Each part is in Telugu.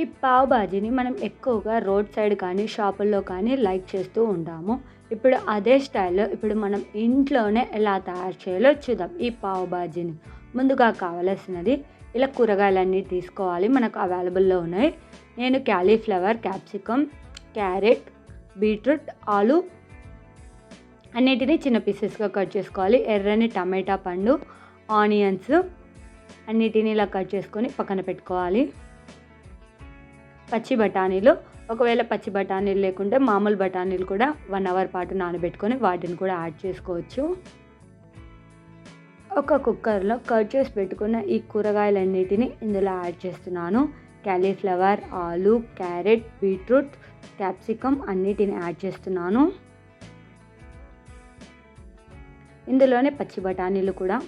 ఈ పావ్ భాజీని మనం ఎక్కువగా రోడ్ సైడ్ కానీ షాపుల్లో కానీ లైక్ చేస్తూ ఉంటాము. ఇప్పుడు అదే స్టైల్లో ఇప్పుడు మనం ఇంట్లోనే ఎలా తయారు చేయాలో చూద్దాం ఈ పావ్ భాజీని ముందుగా కావలసినది ఇలా కూరగాయలన్నీ తీసుకోవాలి. మనకు అవైలబుల్లో ఉన్నాయి. నేను క్యాలీఫ్లవర్ క్యాప్సికమ్ క్యారెట్ బీట్రూట్ ఆలు అన్నిటినీ చిన్న పీసెస్గా కట్ చేసుకోవాలి. ఎర్రని టమాటా పండు ఆనియన్స్ అన్నిటిని ఇలా కట్ చేసుకొని పక్కన పెట్టుకోవాలి. పచ్చి బఠానీలు ఒకవేళ పచ్చి బఠానీలు లేకుంటే మామూలు బఠానీలు కూడా వన్ అవర్ పాటు నానబెట్టుకొని వాటిని కూడా యాడ్ చేసుకోవచ్చు. ఒక కుక్కర్లో కట్ చేసి పెట్టుకున్న ఈ కూరగాయలన్నిటిని ఇందులో యాడ్ చేస్తున్నాను. క్యాలీఫ్లవర్ ఆలు క్యారెట్ బీట్రూట్ క్యాప్సికమ్ అన్నిటిని యాడ్ చేస్తున్నాను. ఇందులోనే పచ్చి బఠానీలు కూడా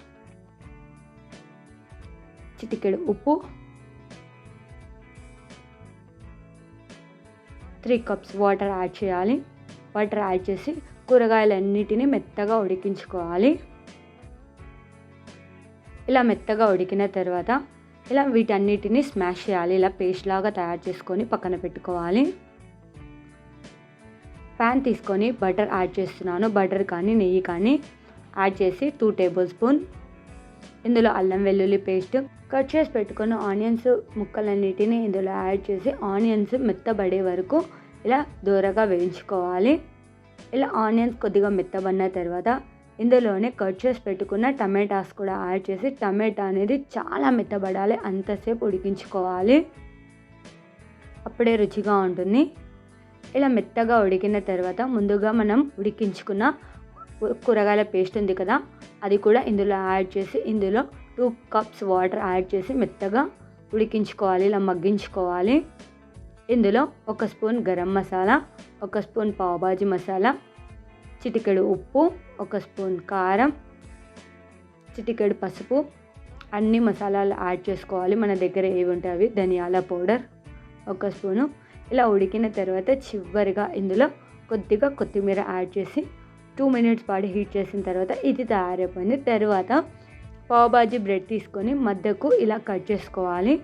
చిటికెడు ఉప్పు త్రీ కప్స్ వాటర్ యాడ్ చేయాలి. వాటర్ యాడ్ చేసి కూరగాయలన్నిటిని మెత్తగా ఉడికించుకోవాలి. ఇలా మెత్తగా ఉడికిన తర్వాత ఇలా వీటన్నిటిని స్మాష్ చేయాలి. ఇలా పేస్ట్ లాగా తయారు చేసుకొని పక్కన పెట్టుకోవాలి. ప్యాన్ తీసుకొని బటర్ యాడ్ చేస్తున్నాను. బటర్ కానీ నెయ్యి కానీ యాడ్ చేసి టూ టేబుల్ స్పూన్ ఇందులో అల్లం వెల్లుల్లి పేస్ట్ కట్ చేసి పెట్టుకున్న ఆనియన్స్ ముక్కలన్నిటిని ఇందులో యాడ్ చేసి ఆనియన్స్ మెత్తబడే వరకు ఇలా దూరగా వేయించుకోవాలి. ఇలా ఆనియన్స్ కొద్దిగా మెత్తబడిన తర్వాత ఇందులోనే కట్ చేసి పెట్టుకున్న టమాటాస్ కూడా యాడ్ చేసి టమాటా అనేది చాలా మెత్తబడాలి అంతసేపు ఉడికించుకోవాలి. అప్పుడే రుచిగా ఉంటుంది. ఇలా మెత్తగా ఉడికిన తర్వాత ముందుగా మనం ఉడికించుకున్న కూరగాయల పేస్ట్ ఉంది కదా అది కూడా ఇందులో యాడ్ చేసి ఇందులో టూ కప్స్ వాటర్ యాడ్ చేసి మెత్తగా ఉడికించుకోవాలి ఇలా మగ్గించుకోవాలి. ఇందులో ఒక స్పూన్ గరం మసాలా ఒక స్పూన్ పావుబాజీ మసాలా చిటికెడు ఉప్పు ఒక స్పూన్ కారం చిటికెడు పసుపు అన్ని మసాలాలు యాడ్ చేసుకోవాలి. మన దగ్గర ఏవి ఉంటాయి అవి ధనియాల పౌడర్ ఒక స్పూను. ఇలా ఉడికిన తర్వాత చివరిగా ఇందులో కొద్దిగా కొత్తిమీర యాడ్ చేసి టూ మినిట్స్ పాటు హీట్ చేసిన తర్వాత ఇది తయారైపోయింది. తర్వాత పావుబాజీ బ్రెడ్ తీసుకొని మధ్యకు ఇలా కట్ చేసుకోవాలి.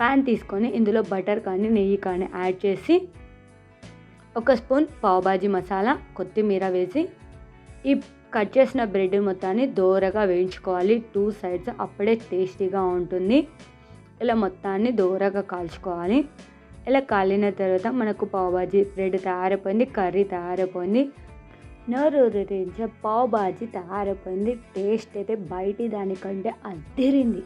ప్యాన్ తీసుకొని ఇందులో బటర్ కానీ నెయ్యి కానీ యాడ్ చేసి ఒక స్పూన్ పావుబాజీ మసాలా కొత్తిమీర వేసి ఈ కట్ చేసిన బ్రెడ్ మొత్తాన్ని దోరగా వేయించుకోవాలి. టూ సైడ్స్ అప్పుడే టేస్టీగా ఉంటుంది. ఇలా మొత్తాన్ని దోరగా కాల్చుకోవాలి. ఇలా కాలిన తర్వాత మనకు పావుబాజీ బ్రెడ్ తయారైపోయింది కర్రీ తయారైపోయింది. నోరూరించే పావు బాజీ తయారైపోయింది. టేస్ట్ అయితే బయటి దానికంటే అదిరింది